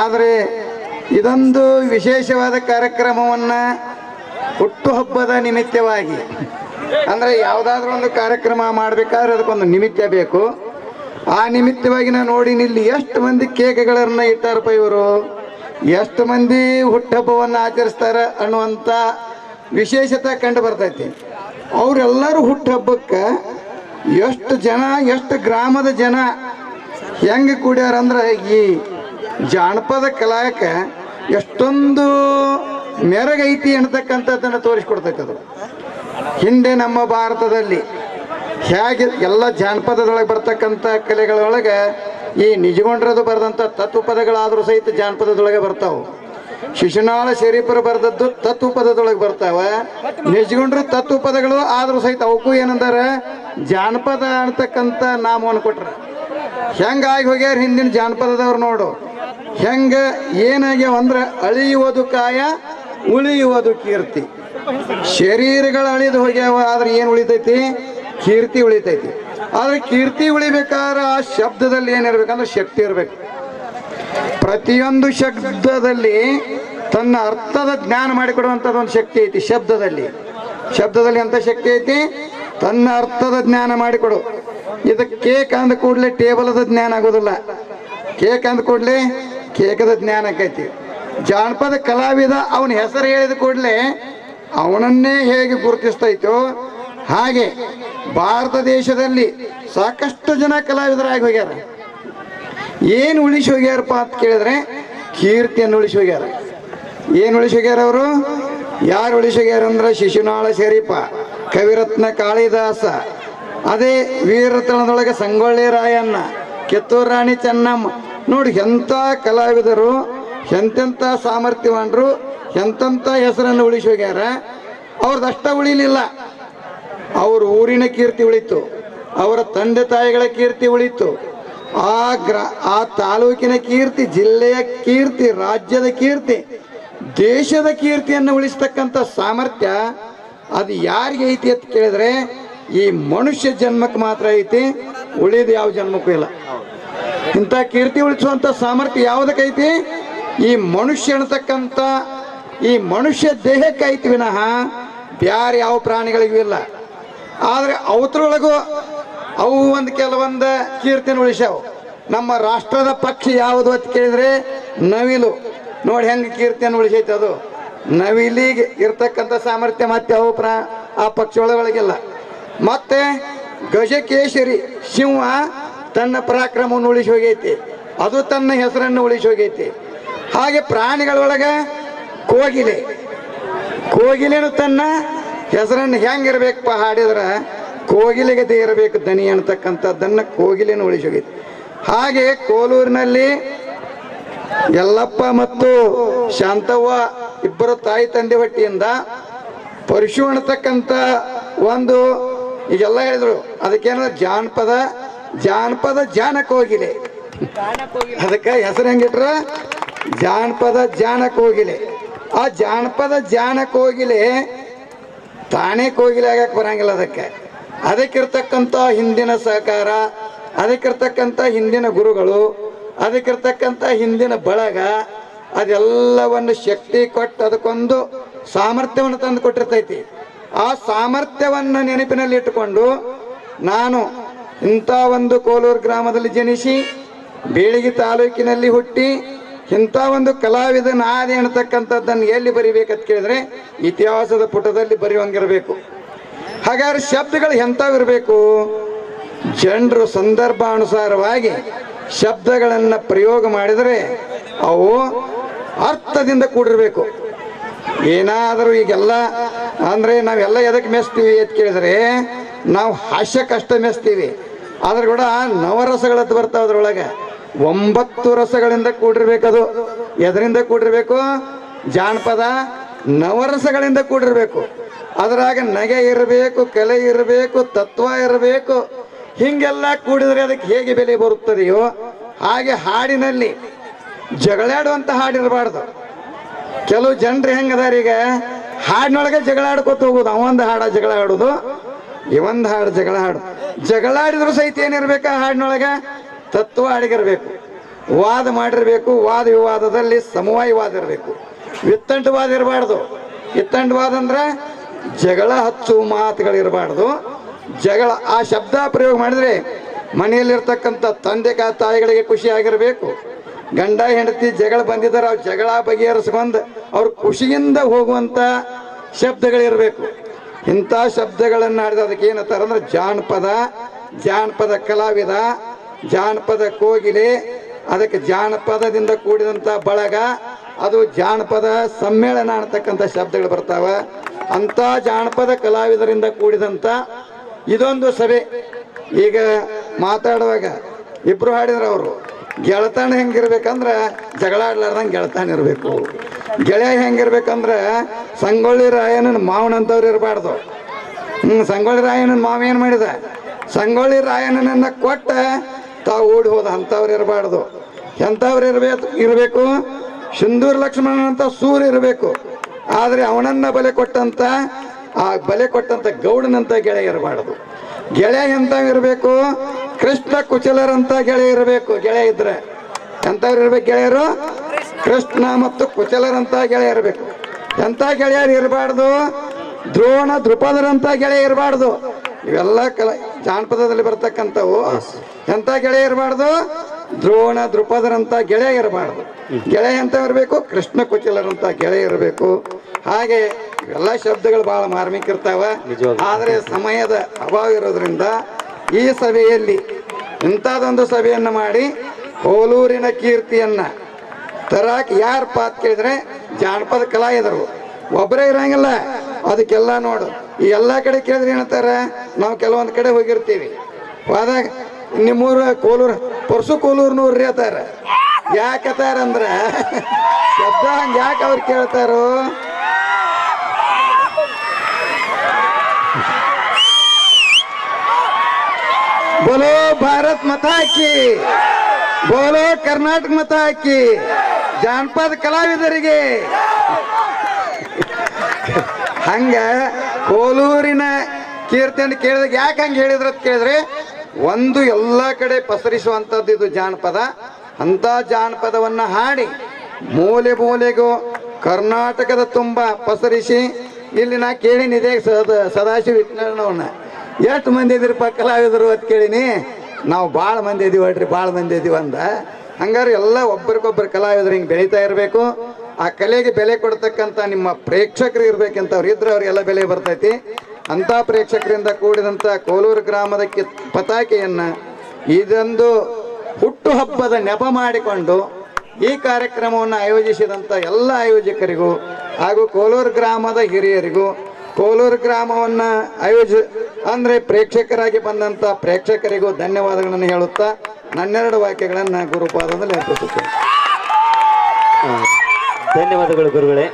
ಆದರೆ ಇದೊಂದು ವಿಶೇಷವಾದ ಕಾರ್ಯಕ್ರಮವನ್ನು ಹುಟ್ಟುಹಬ್ಬದ ನಿಮಿತ್ತವಾಗಿ, ಅಂದರೆ ಯಾವುದಾದ್ರೂ ಒಂದು ಕಾರ್ಯಕ್ರಮ ಮಾಡಬೇಕಾದ್ರೆ ಅದಕ್ಕೊಂದು ನಿಮಿತ್ತ ಬೇಕು. ಆ ನಿಮಿತ್ತವಾಗಿ ನಾನು ನೋಡಿ ಇಲ್ಲಿ ಎಷ್ಟು ಮಂದಿ ಕೇಕ್ಗಳನ್ನು ಇಟ್ಟಾರಪ್ಪ ಇವರು, ಎಷ್ಟು ಮಂದಿ ಹುಟ್ಟುಹಬ್ಬವನ್ನು ಆಚರಿಸ್ತಾರೆ ಅನ್ನುವಂಥ ವಿಶೇಷತೆ ಕಂಡು ಬರ್ತೈತಿ. ಅವರೆಲ್ಲರೂ ಹುಟ್ಟುಹಬ್ಬಕ್ಕೆ ಎಷ್ಟು ಜನ, ಎಷ್ಟು ಗ್ರಾಮದ ಜನ ಹೆಂಗೆ ಕೂಡ್ಯಾರಂದ್ರೆ ಈ ಜಾನಪದ ಕಲಾಯಕ ಎಷ್ಟೊಂದು ಮೆರಗೈತಿ ಅನ್ನತಕ್ಕಂಥದ್ದನ್ನು ತೋರಿಸ್ಕೊಡ್ತೈತೆ ಅದು. ಹಿಂದೆ ನಮ್ಮ ಭಾರತದಲ್ಲಿ ಹೇಗೆ ಎಲ್ಲ ಜಾನಪದದೊಳಗೆ ಬರ್ತಕ್ಕಂಥ ಕಲೆಗಳೊಳಗೆ ಈ ನಿಜಗೊಂಡ್ರದು ಬರೆದಂಥ ತತ್ವಪದಗಳಾದರೂ ಸಹಿತ ಜಾನಪದದೊಳಗೆ ಬರ್ತಾವೆ. ಶಿಶುನಾಳ ಶರೀಫರು ಬರೆದದ್ದು ತತ್ವಪದದೊಳಗೆ ಬರ್ತಾವೆ. ನಿಜಗೊಂಡ್ರು ತತ್ವಪದಗಳು ಆದರೂ ಸಹಿತ ಅವಕ್ಕೂ ಏನಂದರೆ ಜಾನಪದ ಅಂತಕ್ಕಂಥ ನಾಮವನ್ನು ಕೊಟ್ರೆ. ಹೆಂಗಾಗಿ ಹೋಗ್ಯಾರ ಹಿಂದಿನ ಜಾನಪದದವ್ರು ನೋಡು. ಹೆಂಗ ಏನಾಗ್ಯಾವ ಅಂದ್ರೆ ಅಳಿಯುವುದು ಕಾಯ, ಉಳಿಯುವುದು ಕೀರ್ತಿ. ಶರೀರಗಳು ಅಳಿದು ಹೋಗ್ಯಾವ, ಆದ್ರೆ ಏನು ಉಳಿತೈತಿ? ಕೀರ್ತಿ ಉಳಿತೈತಿ. ಆದ್ರೆ ಕೀರ್ತಿ ಉಳಿಬೇಕಾದ್ರೆ ಆ ಶಬ್ದದಲ್ಲಿ ಏನಿರ್ಬೇಕಂದ್ರೆ ಶಕ್ತಿ ಇರಬೇಕು. ಪ್ರತಿಯೊಂದು ಶಬ್ದದಲ್ಲಿ ತನ್ನ ಅರ್ಥದ ಜ್ಞಾನ ಮಾಡಿಕೊಡುವಂಥದ್ದು ಒಂದು ಶಕ್ತಿ ಐತಿ, ಶಬ್ದದಲ್ಲಿ. ಶಬ್ದದಲ್ಲಿ ಅಂತ ಶಕ್ತಿ ಐತಿ? ತನ್ನ ಅರ್ಥದ ಜ್ಞಾನ ಮಾಡಿಕೊಡು. ಇದು ಕೇಕ್ ಅಂದ ಕೂಡಲೇ ಟೇಬಲದ ಜ್ಞಾನ ಆಗೋದಿಲ್ಲ. ಕೇಕ್ ಅಂದ ಕೂಡಲೇ? ಕೇಕದ ಜ್ಞಾನ ಆಕೈತಿ. ಜಾನಪದ ಕಲಾವಿದ ಅವನ ಹೆಸರು ಹೇಳಿದ ಕೂಡಲೇ ಅವನನ್ನೇ ಹೇಗೆ ಗುರುತಿಸ್ತೈತೋ ಹಾಗೆ ಭಾರತ ದೇಶದಲ್ಲಿ ಸಾಕಷ್ಟು ಜನ ಕಲಾವಿದರಾಗಿ ಹೋಗ್ಯಾರ. ಏನು ಉಳಿಸಿ ಹೋಗ್ಯಾರಪ್ಪ ಅಂತ ಕೇಳಿದ್ರೆ ಕೀರ್ತಿಯನ್ನು ಉಳಿಸಿ ಹೋಗ್ಯಾರ. ಏನು ಉಳಿಸಿ ಹೋಗ್ಯಾರ ಅವರು? ಯಾರು ಉಳಿಸಿ ಹೋಗ್ಯಾರ ಅಂದ್ರೆ ಶಿಶುನಾಳ ಶರೀಫ ಕವಿರತ್ನ ಕಾಳಿದಾಸ, ಅದೇ ವೀರತನದೊಳಗೆ ಸಂಗೊಳ್ಳಿ ರಾಯಣ್ಣ, ಕಿತ್ತೂರು ರಾಣಿ ಚೆನ್ನಮ್ಮ ನೋಡಿ ಎಂಥ ಕಲಾವಿದರು ಎಂತೆಂಥ ಸಾಮರ್ಥ್ಯವಾನ್ರು ಎಂತೆಂಥ ಹೆಸರನ್ನು ಉಳಿಸಿ ಹೋಗ್ಯಾರ. ಅವ್ರದ್ದು ಅಷ್ಟ ಉಳಿಲಿಲ್ಲ. ಅವ್ರ ಊರಿನ ಕೀರ್ತಿ ಉಳಿತು. ಅವರ ತಂದೆ ತಾಯಿಗಳ ಕೀರ್ತಿ ಉಳಿತು. ಆ ಗ್ರ, ಆ ತಾಲೂಕಿನ ಕೀರ್ತಿ, ಜಿಲ್ಲೆಯ ಕೀರ್ತಿ, ರಾಜ್ಯದ ಕೀರ್ತಿ, ದೇಶದ ಕೀರ್ತಿಯನ್ನು ಉಳಿಸ್ತಕ್ಕಂಥ ಸಾಮರ್ಥ್ಯ ಅದು ಯಾರಿಗೆ ಐತಿ ಅಂತ ಕೇಳಿದ್ರೆ ಈ ಮನುಷ್ಯ ಜನ್ಮಕ್ಕೆ ಮಾತ್ರ ಐತಿ, ಉಳಿದ ಯಾವ ಜನ್ಮಕ್ಕೂ ಇಲ್ಲ. ಇಂಥ ಕೀರ್ತಿ ಉಳಿಸುವಂಥ ಸಾಮರ್ಥ್ಯ ಯಾವುದಕ್ಕೈತಿ? ಈ ಮನುಷ್ಯ ಅನ್ನತಕ್ಕಂಥ, ಈ ಮನುಷ್ಯ ದೇಹಕ್ಕೈತಿ ವಿನಃ ಬ್ಯಾರೆ ಯಾವ ಪ್ರಾಣಿಗಳಿಗೂ ಇಲ್ಲ. ಆದರೆ ಅವತ್ರೊಳಗೂ ಅವು ಒಂದು ಕೆಲವೊಂದು ಕೀರ್ತಿನ ಉಳಿಸ್ಯಾವು. ನಮ್ಮ ರಾಷ್ಟ್ರದ ಪಕ್ಷಿ ಯಾವುದು ಅಂತ ಕೇಳಿದ್ರೆ ನವಿಲು. ನೋಡಿ ಹೆಂಗೆ ಕೀರ್ತಿಯನ್ನು ಉಳಿಸೈತೆ ಅದು. ನವಿಲಿಗೆ ಇರ್ತಕ್ಕಂಥ ಸಾಮರ್ಥ್ಯ ಮತ್ತೆ ಅವು ಪ್ರಾ, ಆ ಪಕ್ಷಿ ಒಳಗೊಳಗಿಲ್ಲ. ಮತ್ತೆ ಗಜಕೇಶರಿ ಸಿಂಹ ತನ್ನ ಪರಾಕ್ರಮವನ್ನು ಉಳಿಸಿ ಹೋಗೈತಿ. ಅದು ತನ್ನ ಹೆಸರನ್ನು ಉಳಿಸಿ ಹೋಗೈತಿ. ಹಾಗೆ ಪ್ರಾಣಿಗಳೊಳಗೆ ಕೋಗಿಲೆ. ಕೋಗಿಲೆನು ತನ್ನ ಹೆಸರನ್ನು ಹೆಂಗಿರ್ಬೇಕಪ್ಪ ಹಾಡಿದ್ರೆ ಕೋಗಿಲೆಗದೆ ಇರಬೇಕು ದನಿ ಅನ್ನತಕ್ಕಂಥದ್ದನ್ನು ಕೋಗಿಲೆನು ಉಳಿಸಿ ಹೋಗೈತಿ. ಹಾಗೆ ಕೋಲೂರಿನಲ್ಲಿ ಯಲ್ಲಪ್ಪ ಮತ್ತು ಶಾಂತವ್ವ ಇಬ್ಬರು ತಾಯಿ ತಂದೆ ಹೊಟ್ಟಿಯಿಂದ ಪರಶು ಅನ್ನತಕ್ಕಂಥ ಒಂದು ಈಗೆಲ್ಲ ಹೇಳಿದ್ರು. ಅದಕ್ಕೇನ ಜಾನಪದ ಜಾನಪದ ಜಾನಕ್ಕೆ ಹೋಗಿಲೆ. ಅದಕ್ಕೆ ಹೆಸರು ಹೆಂಗಿಟ್ರ? ಜಾನಪದ ಜಾನಕ್ಕೆ ಹೋಗಿಲೆ. ಆ ಜಾನಪದ ಜಾನಕ್ಕೆ ಹೋಗಿಲೆ, ತಾನೇ ಕೋಗಿಲೆ ಆಗಕ್ಕೆ ಬರಂಗಿಲ್ಲ ಅದಕ್ಕೆ. ಅದಕ್ಕಿರ್ತಕ್ಕಂಥ ಹಿಂದಿನ ಸಹಕಾರ, ಅದಕ್ಕಿರ್ತಕ್ಕಂಥ ಹಿಂದಿನ ಗುರುಗಳು, ಅದಕ್ಕಿರ್ತಕ್ಕಂಥ ಹಿಂದಿನ ಬಳಗ, ಅದೆಲ್ಲವನ್ನು ಶಕ್ತಿ ಕೊಟ್ಟು ಅದಕ್ಕೊಂದು ಸಾಮರ್ಥ್ಯವನ್ನು ತಂದು ಕೊಟ್ಟಿರ್ತೈತಿ. ಆ ಸಾಮರ್ಥ್ಯವನ್ನು ನೆನಪಿನಲ್ಲಿ ಇಟ್ಟುಕೊಂಡು ನಾನು ಇಂಥ ಒಂದು ಕೋಲೂರು ಗ್ರಾಮದಲ್ಲಿ ಜನಿಸಿ, ಬೀಳಿಗಿ ತಾಲೂಕಿನಲ್ಲಿ ಹುಟ್ಟಿ, ಇಂಥ ಒಂದು ಕಲಾವಿದ ನಾದೆ ಅನ್ನತಕ್ಕಂಥದ್ದನ್ನು ಎಲ್ಲಿ ಬರಿಬೇಕಂತ ಕೇಳಿದ್ರೆ ಇತಿಹಾಸದ ಪುಟದಲ್ಲಿ ಬರೆಯುವಂಗಿರಬೇಕು. ಹಾಗಾದ್ರೆ ಶಬ್ದಗಳು ಎಂಥವಿರಬೇಕು? ಜನರು ಸಂದರ್ಭಾನುಸಾರವಾಗಿ ಶಬ್ದಗಳನ್ನು ಪ್ರಯೋಗ ಮಾಡಿದರೆ ಅವು ಅರ್ಥದಿಂದ ಕೂಡಿರಬೇಕು. ಏನಾದರೂ ಈಗೆಲ್ಲ, ಅಂದರೆ ನಾವೆಲ್ಲ ಎದಕ್ಕೆ ಮೆಸ್ತೀವಿ ಅಂತ ಕೇಳಿದರೆ, ನಾವು ಹಾಸ್ಯಕ್ಕಷ್ಟ ಮೆಸ್ತೀವಿ. ಆದ್ರೆ ಕೂಡ ನವರಸಗಳತ್ತು ಬರ್ತಾವ ಅದ್ರೊಳಗೆ. ಒಂಬತ್ತು ರಸಗಳಿಂದ ಕೂಡಿರ್ಬೇಕದು ಎದರಿಂದ ಕೂಡಿರ್ಬೇಕು? ಜಾನಪದ ನವರಸಗಳಿಂದ ಕೂಡಿರ್ಬೇಕು. ಅದ್ರಾಗ ನಗೆ ಇರಬೇಕು, ಕಲೆ ಇರಬೇಕು, ತತ್ವ ಇರಬೇಕು. ಹಿಂಗೆಲ್ಲ ಕೂಡಿದ್ರೆ ಅದಕ್ಕೆ ಹೇಗೆ ಬೆಲೆ ಬರುತ್ತದೆಯೋ ಹಾಗೆ ಹಾಡಿನಲ್ಲಿ ಜಗಳಾಡುವಂಥ ಹಾಡಿರಬಾರ್ದು ಕೆಲವು ಜನರು ಹೆಂಗದಾರೀಗ ಹಾಡಿನೊಳಗೆ ಜಗಳಾಡ್ಕೊತ ಹೋಗುದು, ಅವಂದು ಹಾಡ ಜಗಳ ಇವಂದು ಹಾಡು ಜಗಳ ಹಾಡು. ಜಗಳಾಡಿದ್ರು ಸಹಿತ ಏನಿರ್ಬೇಕು ಆ ಹಾಡಿನೊಳಗೆ? ತತ್ವ ಅಡಗಿರ್ಬೇಕು ವಾದ ಮಾಡಿರಬೇಕು. ವಾದ ವಿವಾದದಲ್ಲಿ ಸಮವಾಯವಾದ ಇರಬೇಕು. ವಿತ್ತಂಟವಾದ ಇರಬಾರ್ದು. ವಿತ್ತಂಟವಾದ ಅಂದ್ರೆ ಜಗಳ ಹಚ್ಚು ಮಾತುಗಳಿರಬಾರ್ದು. ಜಗಳ ಆ ಶಬ್ದ ಪ್ರಯೋಗ ಮಾಡಿದ್ರೆ ಮನೆಯಲ್ಲಿರ್ತಕ್ಕಂಥ ತಂದೆ ಕಾ ತಾಯಿಗಳಿಗೆ ಖುಷಿಯಾಗಿರಬೇಕು ಗಂಡ ಹೆಂಡತಿ ಜಗಳ ಬಂದಿದ್ದಾರೆ ಅವ್ರು ಜಗಳ ಬಗೆಹರಿಸ್ಕೊಂಡು ಅವ್ರ ಖುಷಿಯಿಂದ ಹೋಗುವಂಥ ಶಬ್ದಗಳಿರಬೇಕು. ಇಂಥ ಶಬ್ದಗಳನ್ನು ಆಡಿದ ಅದಕ್ಕೆ ಏನಂತಾರೆ ಅಂದ್ರೆ ಜಾನಪದ ಜಾನಪದ ಕಲಾವಿದ, ಜಾನಪದ ಕೋಗಿಲೆ, ಅದಕ್ಕೆ ಜಾನಪದದಿಂದ ಕೂಡಿದಂಥ ಬಳಗ, ಅದು ಜಾನಪದ ಸಮ್ಮೇಳನ ಅನ್ನತಕ್ಕಂಥ ಶಬ್ದಗಳು ಬರ್ತಾವ. ಅಂಥ ಜಾನಪದ ಕಲಾವಿದರಿಂದ ಕೂಡಿದಂಥ ಇದೊಂದು ಸಭೆ. ಈಗ ಮಾತಾಡುವಾಗ ಇಬ್ರು ಹಾಡಿದ್ರು ಅವರು ಗೆಳತಾಣ ಹೆಂಗಿರ್ಬೇಕಂದ್ರ ಜಗಳ ಆಡ್ಲಾರ್ದಂಗೆ ಗೆಳತಾಣ ಇರಬೇಕು. ಗೆಳೆಯ ಹೆಂಗಿರ್ಬೇಕಂದ್ರೆ ಸಂಗೊಳ್ಳಿ ರಾಯನ ಮಾವನಂತವ್ರು ಇರಬಾರ್ದು. ಹ್ಞೂ ಸಂಗೊಳ್ಳಿ ರಾಯನ ಮಾವ ಏನು ಮಾಡಿದ? ಸಂಗೊಳ್ಳಿ ರಾಯನನ್ನ ಕೊಟ್ಟ ತಾವು ಓಡಿ ಹೋದ ಅಂಥವ್ರು ಇರಬಾರ್ದು. ಎಂಥವ್ರು ಇರಬೇಕು ಇರಬೇಕು? ಸಿಂಧೂರ್ ಲಕ್ಷ್ಮಣನಂತ ಸೂರ್ಯ ಇರಬೇಕು. ಆದರೆ ಅವನನ್ನ ಬಲೆ ಕೊಟ್ಟಂತ, ಆ ಬಲೆ ಕೊಟ್ಟಂತ ಗೌಡನಂತ ಗೆಳೆಯ ಇರಬಾರ್ದು. ಗೆಳೆಯ ಎಂತ ಇರಬೇಕು? ಕೃಷ್ಣ ಕುಚಲರಂತ ಗೆಳೆಯ ಇರಬೇಕು. ಗೆಳೆಯ ಇದ್ರೆ ಎಂಥವ್ರು ಇರ್ಬೇಕು ಗೆಳೆಯರು? ಕೃಷ್ಣ ಮತ್ತು ಕುಚಲರಂತ ಗೆಳೆಯ ಇರಬೇಕು ಎಂಥ ಗೆಳೆಯರು ಇರಬಾರ್ದು? ದ್ರೋಣ ದೃಪದರಂತ ಗೆಳೆಯ ಇರಬಾರ್ದು. ಇವೆಲ್ಲ ಕಲ ಜಾನಪದದಲ್ಲಿ ಬರ್ತಕ್ಕಂಥವು. ಎಂಥ ಗೆಳೆಯ ಇರಬಾರ್ದು? ದ್ರೋಣ ದೃಪದರಂತ ಗೆಳೆಯ ಇರಬಾರ್ದು. ಗೆಳೆಯ ಅಂತ ಇರಬೇಕು ಕೃಷ್ಣ ಕುಚಲರಂತ ಗೆಳೆಯ ಇರಬೇಕು. ಹಾಗೆ ಇವೆಲ್ಲ ಶಬ್ದಗಳು ಬಹಳ ಮಾರ್ಮಿಕ ಇರ್ತಾವ. ಆದರೆ ಸಮಯದ ಅಭಾವ ಇರೋದ್ರಿಂದ ಈ ಸಭೆಯಲ್ಲಿ ಇಂಥದೊಂದು ಸಭೆಯನ್ನು ಮಾಡಿ ಕೋಲೂರಿನ ಕೀರ್ತಿಯನ್ನ ತರಾಕ್ ಯಾರಪ್ಪ ಅಂತ ಕೇಳಿದ್ರೆ ಜಾನಪದ ಕಲಾವಿದರು ಒಬ್ಬರೇ ಇರಂಗಿಲ್ಲ. ಅದಕ್ಕೆಲ್ಲ ನೋಡು. ಈ ಎಲ್ಲ ಕಡೆ ಕೇಳಿದ್ರೆ ಏನಂತಾರೆ? ನಾವು ಕೆಲವೊಂದು ಕಡೆ ಹೋಗಿರ್ತೀವಿ. ಹೋದಾಗ ನಿಮ್ಮೂರ ಕೋಲೂರು, ಪರ್ಸು ಕೋಲೂರು ರೀ ಅತ್ತಾರ ಯಾಕತ್ತಾರ ಅಂದ್ರೆ? ಶಬ್ದ ಹಂಗೆ ಯಾಕೆ ಅವ್ರು ಕೇಳ್ತಾರೋ? ಬೋಲೋ ಭಾರತ್ ಮತ ಹಾಕಿ ಬೋಲೋ ಕರ್ನಾಟಕ ಮತ ಹಾಕಿ ಜಾನಪದ ಕಲಾವಿದರಿಗೆ. ಹಂಗ ಕೋಲೂರಿನ ಕೀರ್ತಿ ಅಂತ ಕೇಳಿದಾಗ ಯಾಕೆ ಹಂಗೆ ಹೇಳಿದ್ರ ಅಂತ ಕೇಳಿದ್ರೆ, ಒಂದು ಎಲ್ಲ ಕಡೆ ಪಸರಿಸುವಂಥದ್ದು ಇದು ಜಾನಪದ. ಅಂಥ ಜಾನಪದವನ್ನು ಹಾಡಿ ಮೂಲೆ ಮೂಲೆಗೂ ಕರ್ನಾಟಕದ ತುಂಬ ಪಸರಿಸಿ, ಇಲ್ಲಿ ನಾ ಕೇಳಿನಿ ಇದೇ ಸದ, ಸದಾಶಿವ ವಿಜ್ಞಾನವನ್ನ ಎಷ್ಟು ಮಂದಿ ಇದ್ರಪ್ಪ ಕಲಾವಿದರು ಅಂತ ಕೇಳಿನಿ. ನಾವು ಭಾಳ ಮಂದಿ ಇದೀವಿ ಹೇಳ್ರಿ ಭಾಳ ಮಂದಿ ಇದೀವಿ ಅಂದ. ಹಂಗಾರೆ ಎಲ್ಲ ಒಬ್ಬರಿಗೊಬ್ಬರು ಕಲಾವಿದರು ಹಿಂಗೆ ಬೆಳೀತಾ ಇರಬೇಕು. ಆ ಕಲೆಗೆ ಬೆಲೆ ಕೊಡ್ತಕ್ಕಂಥ ನಿಮ್ಮ ಪ್ರೇಕ್ಷಕರು ಇರ್ಬೇಕಂತವ್ರು ಇದ್ರೆ ಅವ್ರಿಗೆಲ್ಲ ಬೆಲೆ ಬರ್ತೈತಿ. ಅಂಥ ಪ್ರೇಕ್ಷಕರಿಂದ ಕೂಡಿದಂಥ ಕೋಲೂರು ಗ್ರಾಮದ ಪತಾಕೆಯನ್ನು ಇದೊಂದು ಹುಟ್ಟುಹಬ್ಬದ ನೆಪ ಮಾಡಿಕೊಂಡು ಈ ಕಾರ್ಯಕ್ರಮವನ್ನು ಆಯೋಜಿಸಿದಂಥ ಎಲ್ಲ ಆಯೋಜಕರಿಗೂ ಹಾಗೂ ಕೋಲೂರು ಗ್ರಾಮದ ಹಿರಿಯರಿಗೂ ಕೋಲೂರು ಗ್ರಾಮವನ್ನು ಆಯೋಜ ಅಂದರೆ ಪ್ರೇಕ್ಷಕರಾಗಿ ಬಂದಂಥ ಪ್ರೇಕ್ಷಕರಿಗೂ ಧನ್ಯವಾದಗಳನ್ನು ಹೇಳುತ್ತಾ ನನ್ನೆರಡು ವಾಕ್ಯಗಳನ್ನು ಗುರುಪಾದದಲ್ಲಿ ಅರ್ಪಿಸುತ್ತೇನೆ ಧನ್ಯವಾದಗಳು ಗುರುಗಳೇ.